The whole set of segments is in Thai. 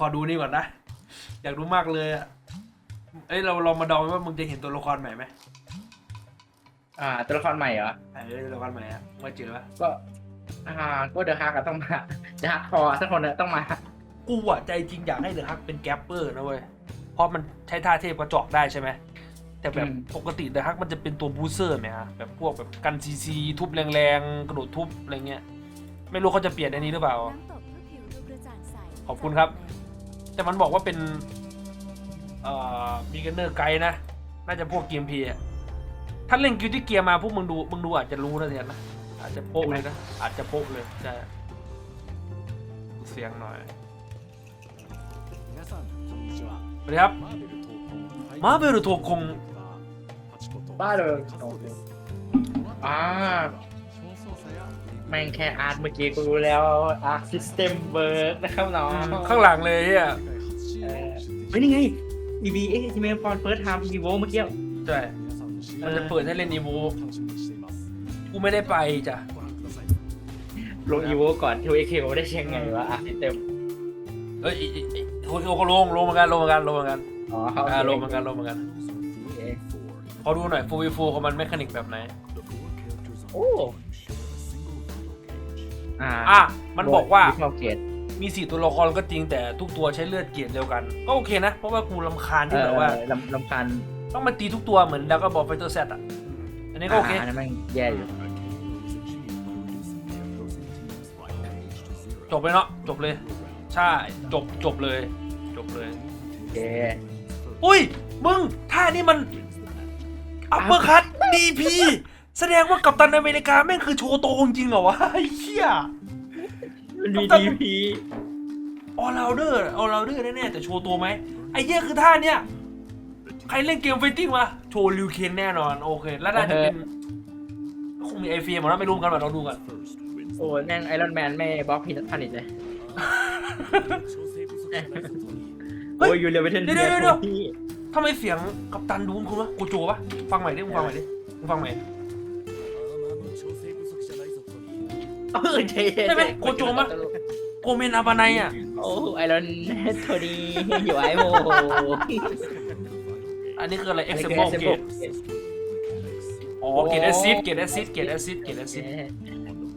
ขอดูนี่ก่อนนะ อยากรู้มากเลยอะ เอ้ยเราลองมาเดาว่ามึงจะเห็นตัวละครใหม่ไหมอ่าตัวละครใหม่เหรอ เออตัวละครใหม่อะว่าเจอปะก็ อ่า ก็เดอะฮาร์กต้องมาเดอะฮาร์กพอสักคนนะต้องมา กูอะใจจริงอยากให้เดอะฮักเป็นแกปเปอร์นะเว้ย เพราะมันใช้ท่าเทพกระจอกได้ใช่ไหม แต่แบบอืม ปกติเดอะฮักมันจะเป็นตัวบูสเซอร์ไหมฮะแบบพวกแบบกันซีซีทุบแรงๆ กระโดดทุบอะไรเงี้ย ไม่รู้เขาจะเปลี่ยนอันนี้หรือเปล่า น้ำตกเพื่อผิวดูกระจ่างใสขอบคุณครับแแต่มันบอกว่าเป็น เอ่อบีเกเนอร์ไกด์นะ น่าจะพวกเกมพีอถ้าเล่นกิวตี้เกียร์มาพวกมึงดูมึงดูอาจจะรู้นะเทียนนะ อาจจะโป๊กเลยนะ อาจจะโป๊กเลยจะเสียงหน่อยสวัสดีครับมาเบลโทคงบ้าเลยอ่า ม่งแค่อาร์ตเมื่อกี้กูรู้แล้วอาร์ตซิสเต็มเบิร์ดนะครับน้องข้างหลังเลยอะเออเฮ้ยนี่ไงบีเอ็กซ์เมนฟอนเฟิร์สไทม์อีโวเมื่อกี้ใช่มันจะเปิดให้เล่นอีโวกูไม่ได้ไปจ้ะลงอีโวก่อนทีเอเคได้เชียงไงวะอาร์ตซิสเต็มเฮ้ยโอ้โหลงลงเหมือนกันลงเหมือนกันลงเหมือนกันอ๋อเขาลงเหมือนกันลงเหมือนกันพอดูหน่อยฟูวีฟูของมันแมคานิกแบบไหนโอ้ อ่าอะมันบอกว่าวิเกตมีสี่ตัวละครก็จริงแต่ทุกตัวใช้เลือดเกียรเดียวกัน ก็โอเคนะ เพราะว่ากูลำคาญเอที่อแบบว่าลำลำพันต้องมาตีทุกตัวเหมือนดักก็บอกไฟเตอร์เซตอะ อันนี้ก็โอเคอันนั้นแม่งแย่อยู่จบเลยเนาะจบเลย ใช่จบจบเลย จบเลยโอเคอุ้ย มึงท่านี่มันอัปเปอร์คัตดีพี แสดงว่ากัปตันอเมริกาแม่งคือโชว์โตจริงเหรอวะไอ้เหี้ย มันมีต้องดีพี ออลราเดอร์ออลราเดอร์แน่ๆแต่โชว์ตัวไหมไอ้เหี้ยคือท่าเนี้ยใครเล่นเกมไฟติ้งมาโชว์ลิวเคนแน่นอนโอเค แล้วน่าจะเป็นคงมีไอเฟียมนะไม่รู้เหมือนกันว่าเราดูกันโอ้แม่งไอรอนแมนไม่บล็อกพิพันิชเลยเฮ้ยโอ้ยยูเรเวเทนเดี๋ยวเดี๋ยวเดี๋ยวทำไมเสียงกัปตันดูคุณวะกูโจวะฟังใหม่ดิมึงฟังใหม่ดิมึงฟังใหม่ เออใช่ใช่ไหมโกโจมะโกเมนอาบานายอะโอ้ไอรอนโทนี่อยู่ไอโมอันนี้คืออะไรอันนี้ example คือเกตอ๋อเกตแอซิดเกตแอซิดเกตแอซิดเกตแอซิด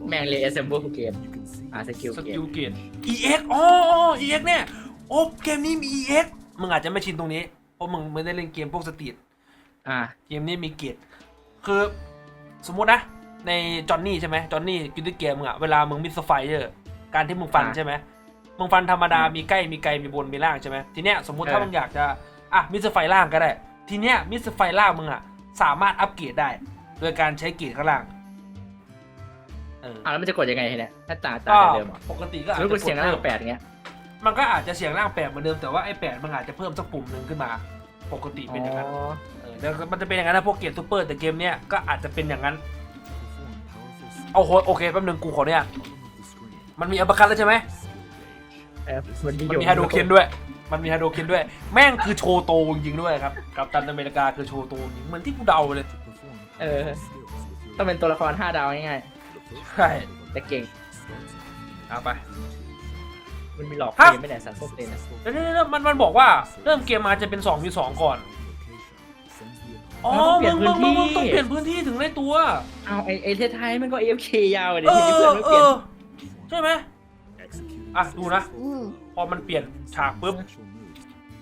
แม่งเลยเอเซมเบิลเกมอ่าสกิลสเกกิมลเกต EX อ๋อ EX เนี่ยโอ้เกมนี้มี EX มึงอาจจะไม่ชินตรงนี้เพราะมึงไม่ได้เล่นเกมพวกสตรีทอ่าเกมนี้มีเกตคือสมมุตินะ ในจอห์นนี่ใช่ไหมจอห์นนี่กินด้วยเกมมึงอะเวลามึงมิสไฟเออร์การที่มึงฟันอ่าใช่ไหมมึงฟันธรรมดามีใกล้มีไกลมีบนมีล่างใช่ไหมทีเนี้ยสมมุติถ้าเออมึงอยากจะอะมิสไฟล่างก็ได้ ทีเนี้ยมิสไฟล่างมึงอะสามารถอัปเกรดได้ โดยการใช้เกรดข้างล่างเอออ่าแล้วมันจะกดยังไงเนี่ยถ้าต่างต่างก็จากเดิมเหรอปกติก็อาจหรือจะกูเสียงกดล่างเพิ่มแปดเงี้ยมันก็อาจจะเสียงล่างแปดเหมือนเดิมแต่ว่าไอ้แปดมันอาจจะเพิ่มสักปุ่มหนึ่งขึ้นมา ปกติเป็นอย่างนั้นอ๋อเออแล้วมันจะเป็นอย่างนั้นนะพวกเกมซูเปอร์แต่เกมเนี้ยก็อาจจะเป็นอย่างนั้น เอาโหโอเคแป๊บนึงกูขอเนี่ย มันมีอัปเปอร์คัตแล้วใช่ไหมเออมันมีมันอยู่มีไฮโดรเคนด้วย มันมีไฮโดรเคนด้วย แม่งคือโชว์โตจริงๆด้วยครับ กับตันอเมริกาคือโชว์โตจริงเหมือนที่กูเดาเลย เออ ต้องเป็นตัวละครห้าดาวง่ายใช่ๆแต่เก่ง เอาไปมันมีหลอกฮะเกมไม่ได้สัตว์ส้มเต็นเดี๋ยวๆๆมันมันบอกว่าเริ่มเกมมาจะเป็น2มี2ก่อน อ๋อมึงมึงมึงมึงต้องเปลี่ยนพื้นที่ถึงได้ตัว เอาไอไอเทสไทยมันก็เอฟเคยาวเลยเอที่เพื่ออนไม่เอเปลี่ยนอใช่ไหม อะ ดูนะพอมันเปลี่ยนฉากปุ๊บ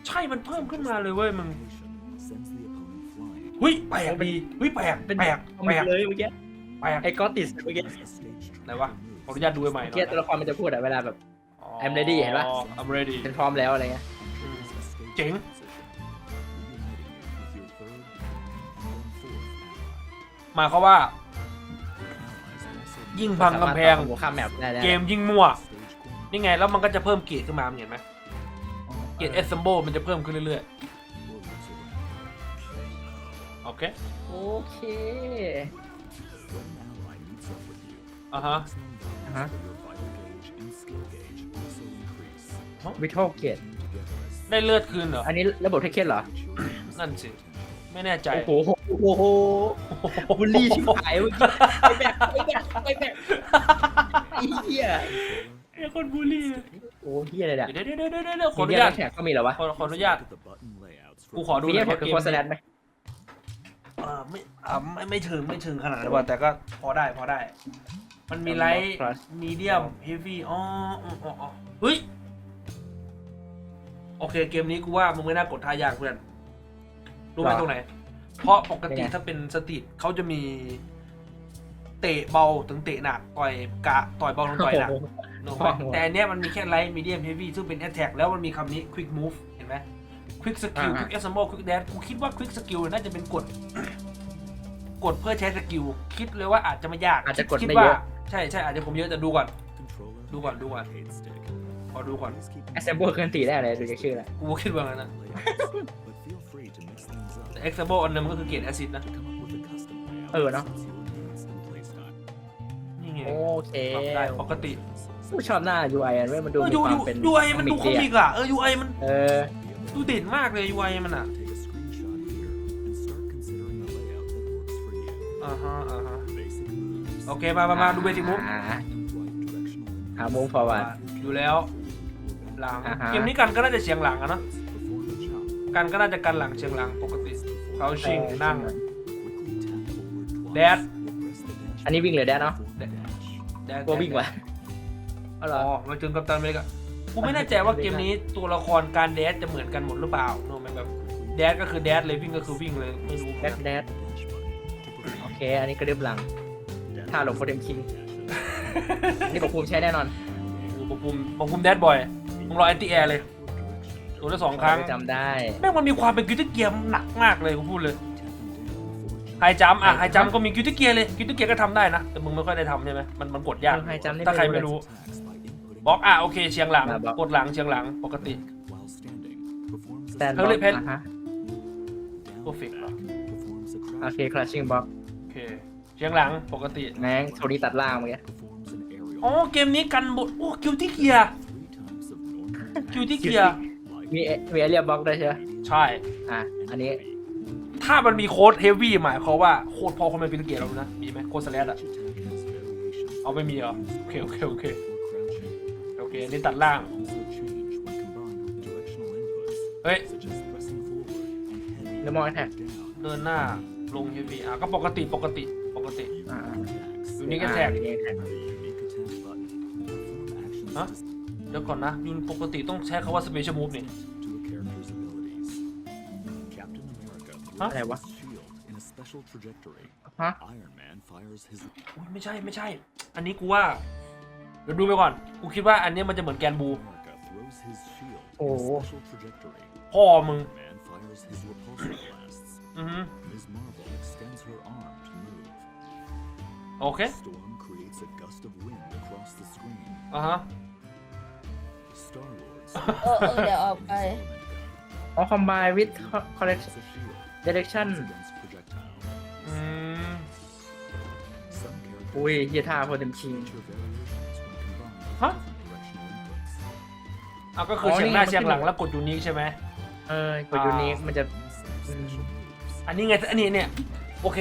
ใช่มันเพิ่มขึ้นมาเลยเว้ยมึงหุยแปลกดีหุยแปลกเป็นแปลกคอมแปมิลกกเลยเมื่อกี้แปลกไอ้ก็ติสเมื่อกี้ไหนวะขออนุญาตดูใหม่หน่เมื่อกี้อยตัวละครมันจะพูดอะเวลาแบบ I'm ready เห็นปะ อ๋อ I'm ready เป็นพร้อมแล้วอะไรเงี้ยอืมเจ๋ง หมายความว่า ยิ่งพังกำแพงหัวข้ามแมปได้ได้เกมยิ่งมั่วนี่ไงแล้วมันก็จะเพิ่มเกียรขึ้นมามึงเห็นไหมเกียร assemble มันจะเพิ่มขึ้นเรื่อยๆโอเคโอเคอะฮะฮะวิทอลเกตได้เลือดคืนเหรอ อันนี้ระบบเทคเคนเหรอ นั่นสิ ไม่แน่ใจ โอ้โหโอ้โหบุลลี่ชิบหายเมื่อกี้ไปแบกไปแบกไปแบกไอ้เหี้ยไอ้คนบูลลี่โโอ้เฮียอะไรเนี่ยเดี๋ยวเดี๋ยวเดี๋ยวเดี๋ยวเดี๋ยวขออนุมีญาตแท็กก็มีเหรอวะขอขออนุญาต Look at the button layouts กู for ขอดูมีหน่แท็อยกว่าคือเกโคมสแลนไหมเอ่อไม่อ่าไม่ไม่ถึงไม่ถึงขนาดนั้นว่าแต่ก็พอได้พอได้ มันมีไลท์มีเดียมเฮฟวี่อ๋ออ๋ออ๋ออ๋อเฮ้ยโอเคเกมนี้กูว่ามึงไม่น่ากดท่ายากเพื่อน รู้ไหมตรงไหน เพราะปกติถ้าเป็นสตรีทเขาจะมีเตะเบาถึงเตะหนักต่อยกะต่อยเบาถึงต่อยหนักโอ้โหนึกออกปะแต่อันเนี้ยมันมีแค่ไลท์มีเดียมเฮฟวี่ซึ่งเป็นแอ t แทกแล้วมันมีคำนี้ quick move เห็นไหม quick skill อ่า quick assemble quick dash กูคิดว่า quick skill น่าจะเป็นกดกดเพื่อใช้สกิลคิดเลยว่าอาจจะไม่ยากอาจจะกดคิดไม่ว่าเยอะใช่ใช่อาจจะผมเยอะแต่ดูก่อน controller Do one, do one. arcade stick. ขอดูก่อน Please keep แอสเซมเบิลเคลื่อนตีได้อะไรดูจากชื่อแหละกูคิดว่างั้นนะ layouts, but feel free to mix things up แต่ example อันนึงมันก็คือเกรดแอซิดนะ to come up with a custom layout เออเนาะ that suits your needs and playstyle. นี่ไงโอเคปรับได้ปกติผู้ชอบหน้า UI อันเว้ยมันดูเออมียูควายูมเป็นยูไอมันดูคอมิกอะเออยูไอมันเออดูเด่นมากเลยยูไอมันอะ Take a screenshot here and start considering a layout that works for you. อ่าฮะอ่าฮะ Basic moves. โอเคมามามาดูเบสิกมุกอ่า and right directional หามุม forward อยู่แล้วหลังอ่าฮะเกมนี้กันก็น่าจะเฉียงหลังอะเนาะ Perform a chop. กันก็น่าจะกันหลังเฉียงหลังปกติ เขาชิงนั่ง Quickly tap forward twice. Dad. or press the dash อันนี้วิ่งหรือแดนเนาะ button for dash. แดนกลัววิ่งว่ะเอาเหรอ๋ออมาถึงกัปตันอเมริกากูไม่แน่ใจว่าเกมนี้ตัวละครการแดดจะเหมือนกันหมดหรือเปล่าโน้มันแบบแดดก็คือแดดเลยวิ่งก็คือวิ่งเลยไม่รู้แดดแดดโอเค อันนี้ก็เรียบหลังท่าหลบโปรเทมคิง นี่กับภูมิใช้แน่นอน กูปะปุมปะปุมแดดบ่อยมึงรอแอนตี้แอร์เลย ตัวละสองครั้งจำได้แม่งมันมีความเป็นกิวติเกียร์หนักมากเลยกูพูดเลยไฮจัมป์อะไฮจัมป์ก็มีกิวติเกียร์เลยกิวติเกียร์ก็ทำได้นะ แต่มึงไม่ค่อยได้ทำใช่ไหมมันมันกดยากเออ High Jump นี่ถ้าใครไม่ไม่รู้รู้บล็อกอะโอเคเชียงหลังมาบล็อกกดหลังเชียงหลังปกติ While standing, performs a แตนเฮ้บ็ยอกเพชรอะฮะ down Perfect back, performs a โอ crouch เค crushing box โอเคเชียงหลังปกติแม่งโทนี่ตัดล่างเมื่อกี้ performs an aerial อ๋อเกมนี้กันบทโอ้กิวติเกียร์ three times of normal กิวติเกียร์ like มีมีเอเรียบ็อกด้วยใช่ไหมใช่ อะ อันนี้ถ้ามันมีโค้ดเฮฟวี่หมายความว่าโค้ดพอคนเป็นกิวติเกียร์เรานะ มีไหมโค้ดสแลดอะ each attack has variations เอาไม่มีเหรอ โอเค โอเค โอเค for crouching โอเค นี่ตัดล่าง also change when combined with directional inputs เฮ้ย such as pressing forward and heading Normal attack. down เดินหน้า ลงเฮฟวี่อะก็ปกติปกติปกติอ่า attacks ยูนิคแท็กอ่า ดี๋ยวก่อนนะยูนปกติต้องใช้คำว่า special move นี่ to a character's abilities. Captain America throws Huh? อะไรวะ his shield in a special trajectory. ฮะ Iron Man fires his อุ๊ยไม่ใช่ไม่ใช่ อันนี้กูว่าเดี๋ยวดูไปก่อน กูคิดว่าอันเนี้ยมันจะเหมือนแกนบู America throws his shield in a Oh. special trajectory. พ่อมึง Man fires his repulsor blasts. อือฮึ Ms. Marvel extends her arm to move. โอเค Storm creates a gust of wind across the screen. อ่าฮะ Star Lord's เออเออเดี๋ยวออกไป อ๋อ combine with correction a shield direction against projectile. อืม Some characters อุ้ยเฮียท่าโปรเทมคิง feature variations when combined with Huh? different directional inputs. อะก็คืออ๋อเชียงหน้านี่ไงมันเชียงหลังขึ้นแล้วกดยูนิคใช่ไหม เออกดยูนิคมันจะ Some special moves. อันนี้ไง อันนี้เนี่ย โอเค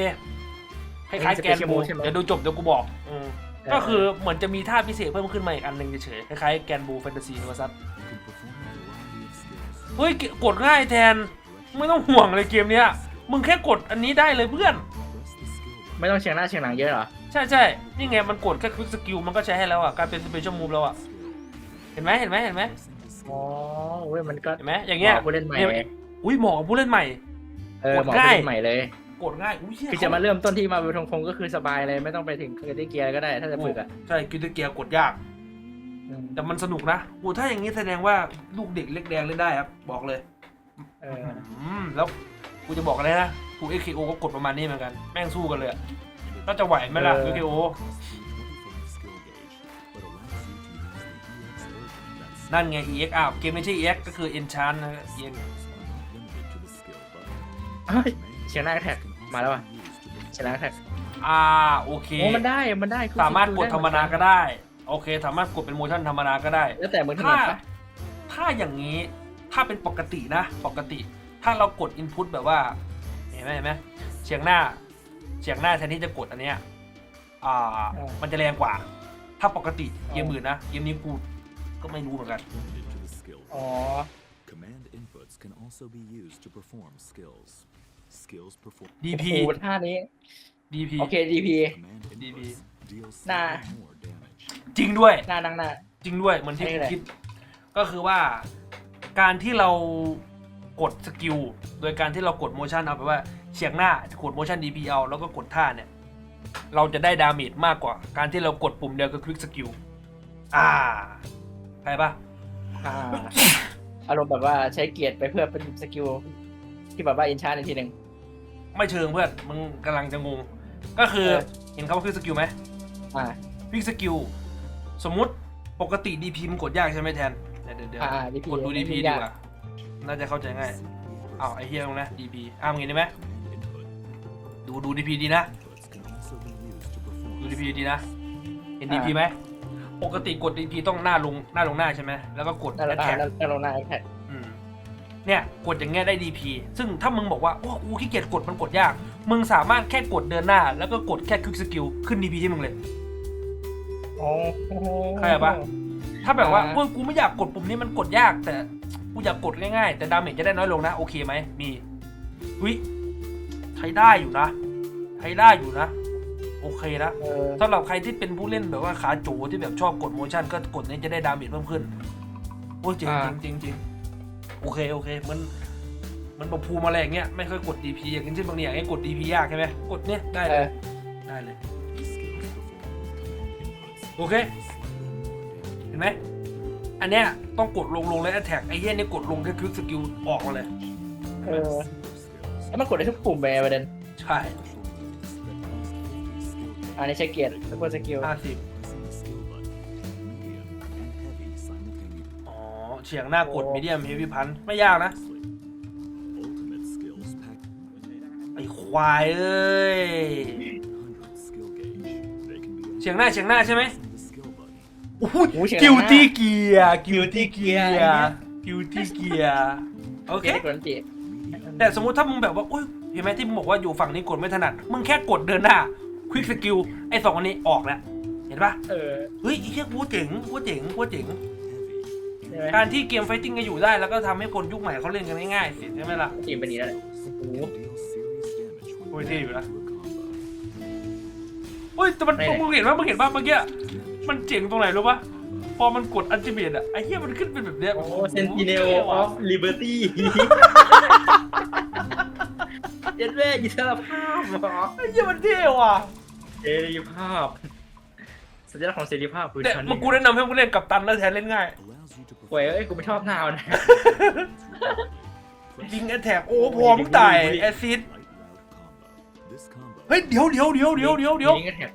คล้ายๆแกน special บู move ใช่ไหม เดี๋ยวดูจบเดี๋ยวกูบอกอืมเออ ก็คือเหมือนจะมีท่าพิเศษเพิ่มขึ้นมาอีกอันหนึ่งเฉยๆคล้ายๆแกนบูแฟนตาซีนวัซัต You can perform a variety of skills. เฮ้ยกดง่ายแทน ไม่ต้องห่วงเลยเกมเนี้ยมึงแค่กดอันนี้ได้เลยเพื่อน Press the skill button. ไม่ต้องเชียงหน้าเชียงหลังเยอะเหรอ ใช่ใช่นี่ไงมันกดแค่ควิกสกิลมันก็ใช้ให้แล้วอะกลายเป็นสเปเชียลมูฟแล้วอะเห็นไหมเห็นไหมเห็นไหมอ๋อเว้ยมันก็เห็นไหมอย่างเงี้ยหมผู้เล่นใหม่เนี่ยอุ้ยเหมาะกับผู้เล่นใหม่เออกดเหมาะง่ายผู้เล่นใหม่เลย กดง่ายอุ้ยเหี้ยคือจะมาเริ่มต้นที่มาเวลทงคงก็คือสบายเลยไม่ต้องไปถึงเคอร์ติเกียร์ก็ได้ ถ้าจะฝึกอะใช่กิลเกียร์กดยาก อืมแต่มันสนุกนะโอ้ถ้าอย่างนี้แสดงว่าลูกเด็กเล็กแดงเล่นได้ครับ บอกเลย เอออืมแล้วกูจะบอกอะไรนะกูเอคโอก็กดประมาณนี้เหมือนกัน แม่งสู้กันเลยอะก็จะไหวไหมล่ะเอคโอ Through 25 skill gauge, but allows you to use the EX version that's นั่นไง EX อ้าวเกมไม่ใช่ EX ก็คือ Enchant นะ EX are not limited to the skill button. เฮ้ยเชียงหน้าแท็กมาแล้วอะเชียงหน้าแท็กอ่าโอเค โอ้มันได้มันได้คือสามารถกดธรรมดาก็ได้ โอเค สามารถกดเป็นโมชั่นธรรมดาก็ได้ แล้วแต่มึงถนัถ้าดปะถ้าอย่างนี้ถ้าเป็นปกตินะ ปกติ ถ้าเรากด Input แบบว่าเห็นไหมเห็นไหมเฉียงหน้าเฉียงหน้าแทนที่จะกดอันเนี้ยอ่ามันจะแรงกว่า ถ้าปกติเกมอื่นนะเกมนี้กูก็ไม่รู้เหมือนกัน into the skill. อ๋อ Command inputs can also be used to perform skills. Skills perform โอ้ DP โหท่านี้ DP โอเค DP command DB. inputs deal Nah. slightly more damage. จริงด้วย หน้านั่งหน้า จริงด้วยเหมือนที่ใช่กูเลยคิด ก็คือว่าการที่เรากดสกิลโดยการที่เรากดโมชั่นเอาไปว่าเฉียงหน้ากดโมชั่น DP เอาแล้วก็กดท่าเนี่ย เราจะได้ดาเมจมากกว่า การที่เรากดปุ่มเดียวกับควิกสกิลอ่าใช่ปะอ่าอารมณ์แบบว่าใช้เกียร์ไปเพื่อเป็นสกิลที่แบบว่าอินชาร์ในทีหนึ่ง ไม่เชิงเพื่อนมึงกำลังจะงง ก็คือเออเห็นคำว่าควิกสกิลไหมอ่าควิกสกิลสมมุติปกติ DP มันกดยากใช่ไหมแทน เดี๋ยวเดี๋ยวเดี๋ยวอ่า DP กดดู DP มันดียากกว่าน่าจะเข้าใจง่ายอ้าวไอ้เฮียตรงนะ DP อ้าวมึงเห็นได้ไหม Command input ดูดู DP ดีนะ inputs can also be used to perform ดู DP ดีนะเห็นอ่า DP ไหมปกติกด DP ต้องหน้าลงหน้าลงหน้าใช่ไหมแล้วก็กดนั่นแหละ attack นั่นนั่นลงหน้าแท็กอืม เนี่ยกดอย่างเงี้ยได้ DP ซึ่งถ้ามึงบอกว่า โอ้กูขี้เกียจกดมันกดยาก มึงสามารถแค่กดเดินหน้า แล้วก็กดแค่ Quick Skill ขึ้น DP ให้มึงเลยอ๋อเข้าใจปะ ถ้าแบบว่าอ่าโอ้ยกูไม่อยากกดปุ่มนี้มันกดยาก แต่กูอยากกดง่ายๆ แต่ดาเมจจะได้น้อยลงนะ โอเคไหมมีวิใช้ได้อยู่นะใช้ได้อยู่นะ โอเคนะเออสำหรับใครที่เป็นผู้เล่นแบบว่าขาโจที่แบบชอบกดโมชั่นก็กดนี้จะได้ดาเมจเพิ่มขึ้นโอ้ยจริงอ่าจริงจริงจริง โอเคโอเคมันมันบอกภูมิอะไรอย่างเงี้ยไม่ค่อยกด DP อย่างเช่นบางอย่างเงี้ยกด DP ยากใช่ไหมกดเนี้ยได้เอเลยอได้เลย skills performed with command inputs โอเค slightly more damage. เห็นไหมอันเนี้ยต้องกดลงลงเลยแท็กไอ้เหี้ยนี่กดลงแค่คลิกสกิลออกมาเลยเออ Super skills แล้วมันกดได้ทุกปุ่มไปประเด็นใช่อันนี้ใช้เกียร์ซุปเปอร์สกิลห้าสิบ ฉียงหน้ากดมีเดียมเฮฟวี่พันไม่ยากนะ Ultimate skills pack ไอ้ควายเอ้ย100 skill gauge. They can be เฉียงหน้าเฉียงหน้าใช่ไหม pressing the skill button. โอ้โหโอ้เฉียงหน้า กิวตี้เกียร์กิวตี้เกีย Guilty ร์ Gear กิวตี้เกียร์โอเคเกียร์ได้กดอันติ Medium แต่สมมุติถ้ามึงแบบว่าอุ้ยเห็นไหมที่มึงบอกว่าอยู่ฝั่งนี้กดไม่ถนัด มึงแค่กดเดินหน้าควิกสกิลไอ้สองอันนี้ออกแล้ว เห็นปะเออ เฮ้ยไอ้เหี้ยกูเจ๋งกูเจ๋งกูเจ๋ง heavy. ใช่ไหมการที่เกมไฟติ้งจะอยู่ได้แล้วก็ทำให้คนยุคใหม่เขาเล่นกันง่ายๆสิใช่ไหมล่ะทีมเป็นอย่างนี้แล้วแหละโอ้โห Can deal serious damage when Ôi, bound thế rồi đó. to a combo. เฮ้ยแต่มันไม่ไหนมึงเห็นปะมึงเห็นปะเมื่อกี้มันเจ๋งตรงไหนรู้ปะพอมันกดอัลติเมทอะไอ้เหี้ยมันขึ้นเป็นแบบเนี้ยโอ้เซนติเนลออฟลิเบอร์ตี้เย็นแม่อิสรภาพเหรอไอ้เหี้ยมันเท่ว่ะ เสรีภาพสัญลักษณ์ของเสรีภาพคือแต่ฉันมึงกูแนะนำให้มึงเล่นกับตันแล้วแทนเล่นง่าย Allows you to โว้ย perform เอ้ยกูไม่ชอบหน้ามันนะ ยิงแอตแทกโอ้พร้อมตายแอซิด light route combo. This combo เฮ้ยเดี๋ยวเดี๋ยวเดี๋ยวเดี๋ยวเดี๋ยวเดี๋ยวยิงก็แท็บ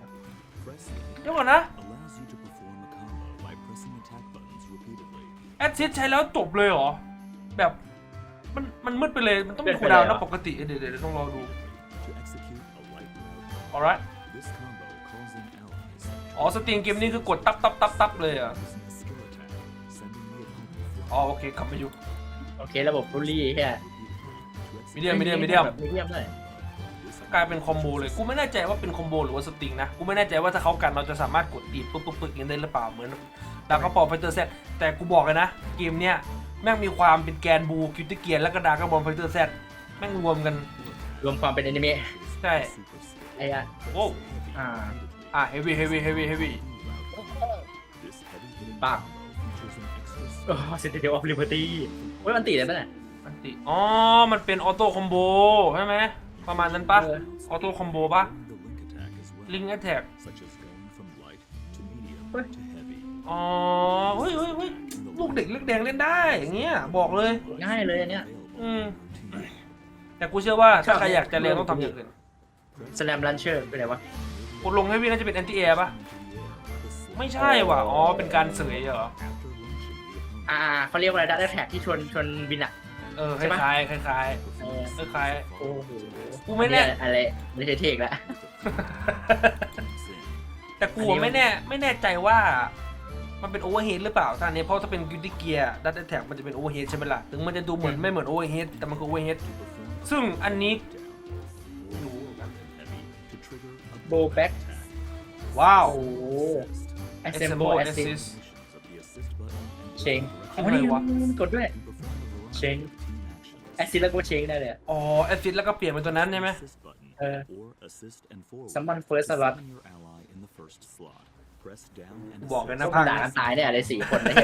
pressing เดี๋ยวก่อนนะ allows you to perform a combo by pressing attack buttons repeatedly. แอซิดใช้แล้วจบเลยเหรอ แบบมันมันมืดไปเลยมันต้องมีคูลดาวน์นะปกติเดี๋ยวเดี๋ยวเดี๋ยวต้องรอดู To execute a light route combo. alright This combo calls in allies. อ๋อสตรีมเกมนี้คือกดตับตับตับตับเลยเหรอะ อ๋อโอเคกลับมาอยู่โอเค ระบบบูลลี่แค่มีเดียมมีเดียมมีเดียมมีเดียมด้วยกลายเป็นคอมโบเลย กูไม่แน่ใจว่าเป็นคอมโบหรือว่าสตริงนะ กูไม่แน่ใจว่าถ้าเขากันเราจะสามารถกดตีปุ๊บปุ๊บปุ๊บอย่างนี้ได้หรือเปล่าเหมือนดาร์กบอลไฟเตอร์เซตแต่กูบอกเลยนะ เกมเนี้ยแม่งมีความเป็นแกนบูคิวติเกียร์แล้วก็ดาร์กบอลไฟเตอร์เซตแม่งรวมกัน รวมความเป็นอนิเมะใช่ไอ้อะโอ้อ่าอะเฮฟวี่เฮฟวี่เฮฟวี่เฮฟวี่ This heavy hitting เซนติเนลออฟลิเบอร์ตี้โอ้ยมันตีได้ปะเนี่ยมันติอ๋อ มันเป็นออโต้คอมโบใช่ไหม ประมาณนั้นปะเออ ออโต้คอมโบปะ the link attack as well, ลิงแอ t แทก such as going from light to medium Ôi. to heavy. อ๋อ เฮ้ยเฮ้ยเฮ้ยลูกเด็กเล็กแดงเล่นได้อย่างเงี้ยบอกเลย ง่ายเลยอันเนี้ย อืม แต่กูเชื่อว่าถ้าใครอยากจะเรียนต้องทำอย่างอื่นสแลมลันเชอร์เป็นไรวะกดลงให้พี่น่าจะเป็นแอนตี้แอร์ปะ ไม่ใช่ว่ะ อ๋อ เป็นการเสยเหรอ อ่าเขาเรียกว่าอะไรดัตแท็กที่ชนชนบินอะ เออคใช่ปะ ล้ายๆคล้ายเออๆคล้ายโอ้โหกูไม่แน่อะไรไม่ใช่เทคแล้วๆแต่กูอะไม่แน่ไม่แน่ใจว่า มันเป็นโอเวอร์เฮดหรือเปล่าท่านนี้เพราะถ้าเป็นกิลติเกียร์ดัตแท็กมันจะเป็นโอเวอร์เฮดใช่ไหมล่ะ ถึงมันจะดูเหมือนไม่เหมือนโอเวอร์เฮดแต่มันคือโอเวอร์เฮดซึ่งอันนี้ไม่รู้เหมือนกัน to trigger a โบแบ็กว้าว โอ้โห assemble Assemble assist assist combinations of the assist button and เชง อ๋อนี่มันกดด้วย เชงแอซิดแล้วก็เชงได้เลยอะอ๋อแอซิดแล้วก็เปลี่ยนเป็นตัวนั้นใช่ไหม Assist button, Uh, or assist and forward. someone first slot. Summon your ally in the first slot. Press down and บอกเลย assist. นะต้องภาคด่านี้กันตายเนี่ยอะไรสี่คนเลย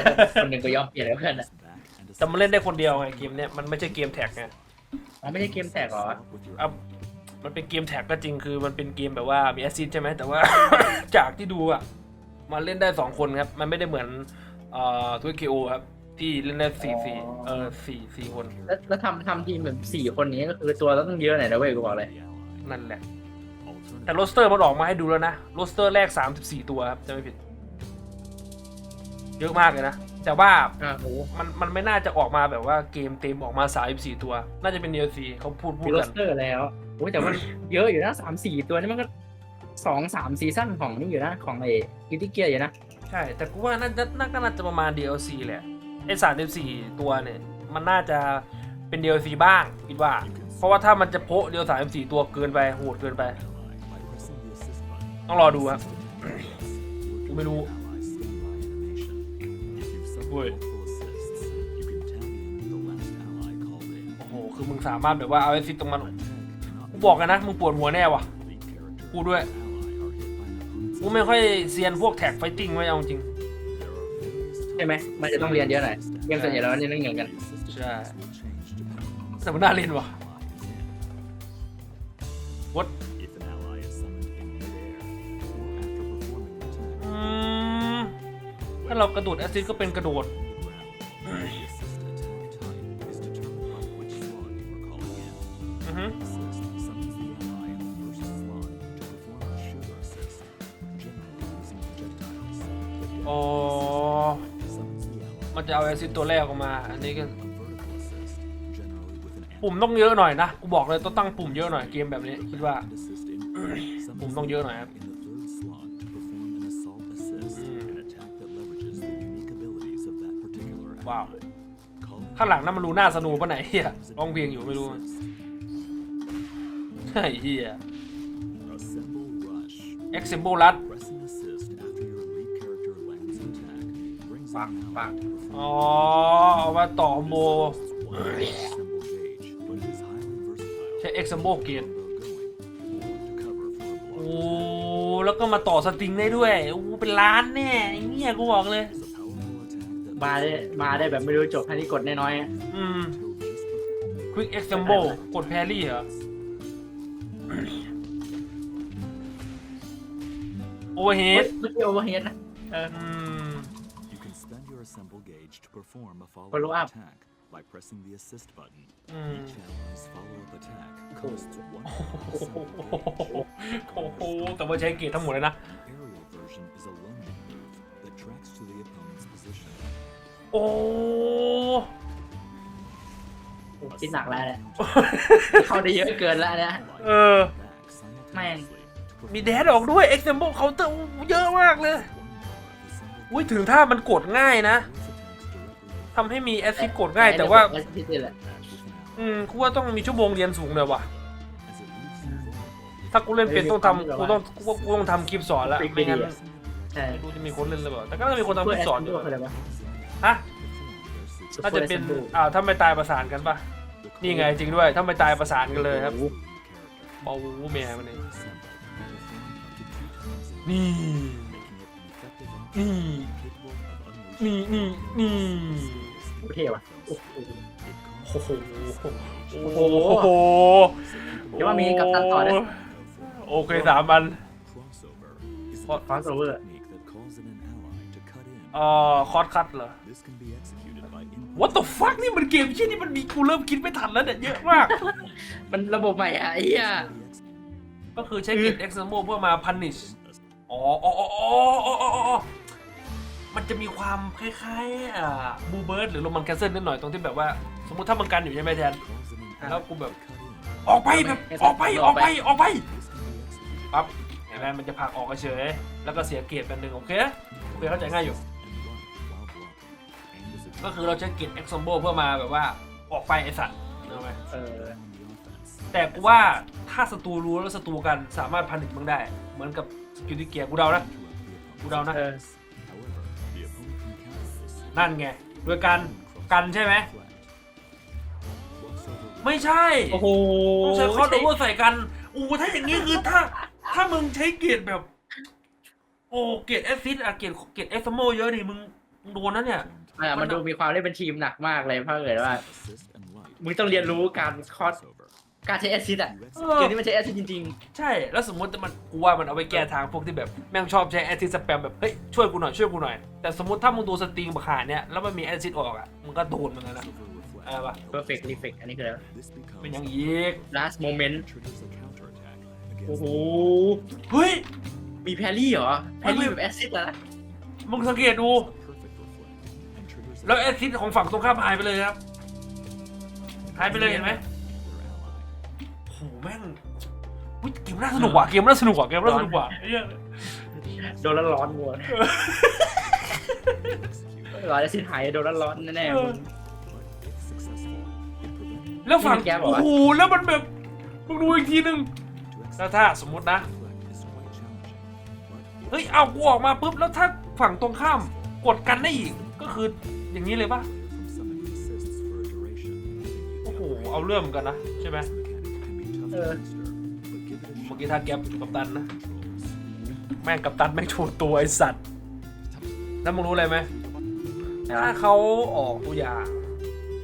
คนหนึ่งก็ยอมเปลี่ยนแล้วเพื่อนอะ Press back and แต่มันเล่น assist. ได้คนเดียวไงเกมเนี้ยมันไม่ใช่เกมแท็กไงอ๋อไม่ใช่เกมแตกเหรอ Swap with your อะมันเป็นเกมแท็กก็จริงคือมันเป็นเกมแบบว่ามีแอซิดใช่ไหมแต่ว่า จากที่ดูอะมันเล่นได้สองคนครับมันไม่ได้เหมือนเอ่อตัวเคโอครับ ที่เล่นได้สี่สี่อ๋อเออสี่สี่คน แล้วแล้วทำทำทีมแบบสี่คนนี้ก็คือตัวเราต้องเยอะหน่อยนะเว้ยกูบอกเลย the ally. นั่นแหละ Alternative แต่โรสเตอร์มันออกมาให้ดูแล้วนะโรสเตอร์แรก 34 ตัวครับจะไม่ผิด เยอะมากเลยนะ แต่ว่าอ่าโอ้มันมันไม่น่าจะออกมาแบบว่าเกมเต็มออกมา 34 ตัว น่าจะเป็น DLC เขาพูดพูมีดโรกัสน เตอร์แล้วโอ้ยแต่ว่าเยอะอยู่นะสามสี่ตัวนี่มันก็สองสามซีซั่นของนี่อยู่นะของไอ้กิติเกียอยู่นะ ใช่ แต่กูว่าน่าจะน่าก็น่าจะประมาณ DLC แหละ ไอ้34ตัวเนี่ย มันน่าจะเป็น DLC บ้างคิดว่า เพราะว่าถ้ามันจะโพะเดียว34ตัวเกินไปโหดเกินไป ally by pressing the assist button. ต้องรอดูครับกูไม่รู้ Allies standby animation. If you've suffered Wait. multiple assists, you can tag in the last ally called in. โอ้โห คือมึงสามารถแบบว่าเอาไอ้ซิตตรงมัน A tag cannot กูบอกกันนะ มึงปวดหัวแน่ว่ะ lead character กูด้วย ally are hit by an opponent's กูไม่ค่อยเซียนพวกแท็กไฟติ้งไว้เอาจริง There are various ใช่ไหมมันจะต้องเรียนเยอะหน่อยเรียนส่วนใหญ่เราเรียนเรื่องเงินกันใช่แต่มันน่าเรียนว่ะ What ถ้าเรากระโดดแอซิดก็เป็นกระโดด ซิสตัวแรกออกมา อันนี้ก็ a vertical assist, generally with an ปุ่มต้องเยอะหน่อยนะ กูบอกเลยต้องตั้งปุ่มเยอะหน่อยเกมแบบนี้คิดว่า and assist input. Summons ปุ่มต้องเยอะหน่อยครับ in the third slot to perform an assault assist, Mm. an attack that leverages the unique abilities of that particular Wow. ally. Calling ข้างหลังนั้นมันรู้หน้าสนูปะไหนเฮียร้องเพลงอยู่ไม่รู้ assist. ไอ้เฮีย Assemble rush. เอ็กซิม โบลัด Pressing assist after your lead character lands an attack brings Fuck, an ally fuck. to perform อ๋อเอามาต่อโบ one assemble gauge, but it is highly versatile ใช้เอ็กซิมโบเกีย where going or to cover for a โอ้ block. แล้วก็มาต่อสตริงได้ด้วย โอ้ เป็นล้านแน่ไอ้เนี่ยกูบอกเลย It's a powerful attack that มาได้มาได้แบบไม่รู้จบให้ที่กดน้อยๆอะอืม until just before Quick Example กดแพรี่เหรอ โอเวอร์เฮเฮ้ดยไม่ใช่โอเวอร์เฮดนะเอออืม assemble gauge to perform a Follow follow-up up. attack by pressing the assist button. Mm. Each ally's follow-up attack costs one โอ้โห assemble gauge. โอ้โหแต่ว่าใช้เกรดทั้งหมดเลยนะ The aerial version is a lunging move that tracks to the opponent's position. โอ้โอ้คิดหนักแล้วเนี่ยเข้าได้เยอะเกินแล้วเนี่ย เออ Back Man. simultaneously to มี perform แดดออกด้วย Example Counter เยอะมากเลย อุ้ยถึงถ้ามันกดง่ายนะ Those attacks directly ทำให้มีแอสซิสกดง่าย แต่ว่าแอสซิสต์แหละ attack with an ally. อืมกูว่าต้องมีชั่วโมงเรียนสูงเลยว่ะ As it leaves you vulnerable ถ้ากูเล่นเป็นต้องทำกูต้องกูว่ากูต้องทำคลิปสอนละไม่งั้นใช่ไม่รู้จะมีคนเล่นหรือเปล่าแต่ก็น่าจะมีคนทำคเพื่อลิแอปสสอนซิอสยู่ต์คืออะไรวะฮะ perform their น่าจะเป็น Assemble อ่าถ้าไม่ตายประสานกันปะ The นี่ไงจริงด้วยถ้าไม่ตายประสานกันเลยครับโอ้โห character เบาวูแม่มันเอง assemble นี่ option capable of unleashing นี่นี่นี่โอ้เท่ว่ะโอ้โหโอ้โหโอ้โอ้โหโหเดี๋ยวว่ามีกัปตันต่อนะโอเคสามอัน crossover is What? a Crossover? technique that calls in an ally to cut in เอ่อคอร์สคัตเหรอ this can be executed by input What the fuck นี่มันเกมที่นี่มันมีกูเริ่มคิดไม่ทันแล้วเนี่ยเยอะมาก มันระบบใหม่อะไอ้เหี้ยก็คือใช้เกรด example เพื่อมา punish อ๋ออ๋ออ๋ออ๋ออ๋ออ๋อ มันจะมีความคล้ายๆอ่าบูเบิร์ดหรือโรมันแคสเซิลนิดหน่อยตรงที่แบบว่า สมมติถ้ามันกันอยู่ใช่ไหมแทน calls in an แล้ว ally กูแบบ to cut in ออกไปแบบออกไปออกไปออกไป this can be executed ปั๊บเห็นไหมมันจะผลักออกเฉยๆแล้วก็เสียเกรดเป็นหนึ่งโอเคโอเคเข้าใจง่ายอยู่ and run while blocking and is a ก็คือเราใช้เกรด example เพื่อมาแบบว่าออกไปไอสัตว์รู้ไหมเออ on the offense แต่กูว่าถ้าศัตรูรู้แล้วศัตรูกันสามารถพันิชมึงได้ เหมือนกับสกิลที่เกียร์กูเดานะ to up the opponent's กูเดานะ นั่นไงโดยการกันใช่ไหมไม่ใช่โอ้โหต้องใช้คอร์ดโอเวอร์ใส่กันอู้ถ้าอย่างนี้คือถ้า ถ้ามึงใช้เกียรดแบบ โอ้เกียรดแอสซิดอะเกียรดเกียรดเอสโมเยอะดิมึงมึงโดนนะเนี่ยอะมันดูมีความเล่นเป็นทีมหนักมากเลยเพราะเกิดว่า มึงต้องเรียนรู้การคอร์ส การใช้แอสซิดอะเออ เกมนี้มันใช้แอสซิดจริงใช่ แล้วสมมติมันกูว่ามันเอาไปแก้ทางพวกที่แบบแม่งชอบใช้แอสซิดสแปมแบบ เฮ้ย ช่วยกูหน่อยช่วยกูหน่อย แต่สมมติถ้ามึงดูสตริงบักหาเนี่ย แล้วมันมีแอสซิดออกอะมึงก็โดนเหมือนกันนะเออปะๆ perfect reflect อันนี้คืออะไรวะ เป็นอย่างยีก last moment โอ้โห เฮ้ย มีแพรรี่เหรอ แพรไม่รี่ไม่แบบแอสซิดนะมึงสังเกตดู แล้วแอสซิดของฝั่งตรงข้ามหายไปเลยครับ หายไปเลยเห็นไหมโห แม่งอุ๊ยเกมน่าสนุกว่ะเกมน่าสนุกว่ะเกมน่าสนุกว่ะเหี้ยโดนแล้วร้อนวัวร้อนแอสซิดหายโดนแล้วร้อนแน่ๆมึง แล้วฝั่งนี่มันแก๊ปเหรอโอ้วะโหแล้วมันแบบมึงดูอีกทีนึงแล้วถ้าสมมตินะ เฮ้ยเอากูออกมาปุ๊บแล้วถ้าฝั่งตรงข้ามกดกันได้อีกก็คืออย่างนี้เลยปะโอ้โหเอาเรื่องเหมือนกันนะใช่ไหมเออเมื่อกี้ท่าแก๊ปกับตันนะ แม่งกับตันแม่งโชว์ตัวไอสัตว์แล้วมึงรู้อะไรไหมถ้าเขาออกตัวอย่าง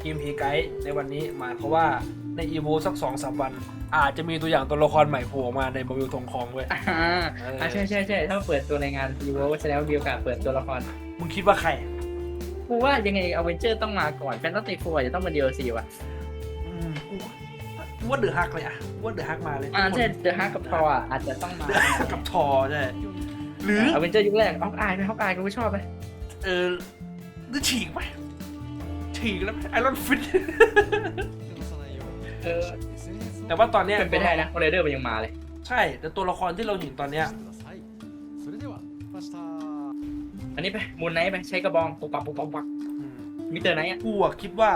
เกมพีไกด์ในวันนี้หมายเขามว่าในอีโวสักสองสามวัน อาจจะมีตัวอย่างตัวละครใหม่โผล่ออกมาในบวิวทองคองเว้ยอ่าอ่าใช่ใช่ใช่ถ้าเปิดตัวในงาน Evo แสดงว่ามีโอกาสเปิดตัวละคร มึงคิดว่าใครกูว่ายังไงอเวนเจอร์ต้องมาก่อนแฟนตาซีโฟจะต้องเป็น DLC ว่ะอืมกูกู ว่าเดือฮักเลยอะกูว่าเดือฮักมาเลยอ่าใช่เดอะฮักกับทออะอาจจะต้องมาเดือฮักกับทอใช่หรืออเวนเจอร์ยุคแรกฮอกอายไหมฮอกอายกูไม่ชอบไหมเออหรือฉีกไหมฉีกแล้วไอรอนฟิตเออแต่ว่าตอนเนี้ยเป็นไปได้นะเรเดอร์มันยังมาเลย ใช่ แต่ตัวละครที่เราเห็นตอนเนี้ยอันนี้ไปมูนไนท์ไปใช้กระบองปุกปักปุกปักปุกปักอืมมิเตอร์ไนท์อะกูอะคิดว่า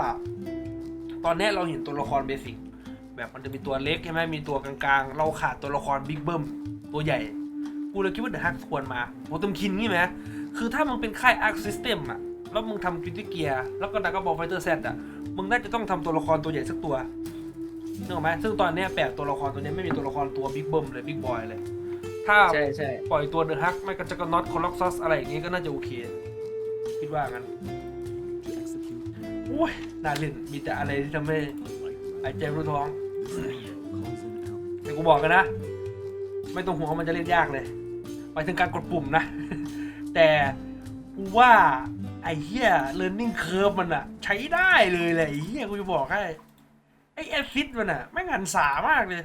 ตอนเนี้ยเราเห็นตัวละครเบสิก แบบมันจะมีตัวเล็กใช่ไหมมีตัวกลางๆ เราขาดตัวละครบิ๊กเบิ้มตัวใหญ่ กูเลยคิดว่าเดอะฮักควรมาโมตมคินงี้ไหมคือถ้ามึงเป็นค่ายอาร์คซิสเต็มอะแล้วมึงทำกิติเกียแล้วก็ดักกบอลไฟเตอร์แซดอะมึงน่าจะต้องทำตัวละครตัวใหญ่สักตัวนึกออกไหมซึ่งตอนเนี้ยแปลกตัวละครตัวเนี้ยไม่มีตัวละครตัวบิ๊กเบิ้มเลยบิ๊กบอยเลย ถ้าใช่ใช่ปล่อยตัวเดอะฮักไม่ก็จะก็น็อตคอล็อกซัสอะไรอย่างงี้ก็น่าจะโอเค คิดว่างั้นโอ้ยน่าเล่นมีแต่อะไรที่ทำให้หายใจรู้ท้อง แต่กูบอกกันนะ ไม่ต้องห่วงว่ามันจะเล่นยากเลยไปถึงการกดปุ่มนะ แต่กูว่าไอ้เหี้ย learning curve มันอะใช้ได้เลยแหละไอ้เหี้ยกูจะบอกให้ ไอ้แอซิดมันอะไม่งหันสามากเลย